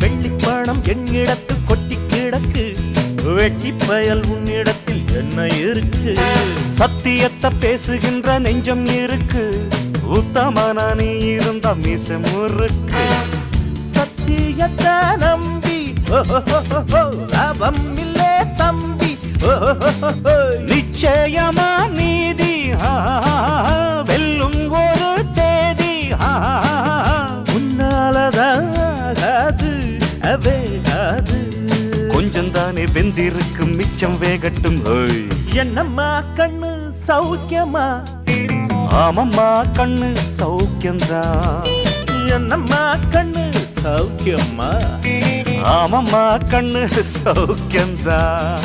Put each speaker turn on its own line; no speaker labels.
வெள்ளிப்பணம் என்னிடத்து கொட்டி கிடக்கு. வெட்டி பயல் உன்னிடத்தில் என்ன இருக்கு? சத்தியத்தை பேசுகின்ற நெஞ்சம் இருக்கு. உத்தமன நீ இருந்த மீசம் இருக்கு சத்தியத்தை நம்பி லாபம் இல்லே தம்பி ஓ உன்னாலதாகாது அவேகாது கொஞ்சம் தானே வெந்திருக்கும் மிச்சம் வேகட்டும் என்னம்மா கண்ணு சௌக்கியமா? ஆமம்மா கண்ணு சௌக்கியம்தான் என்னம்மா கண்ணு சௌக்கியம்மா ஆமம்மா கண்ணு சௌக்கியம்தான்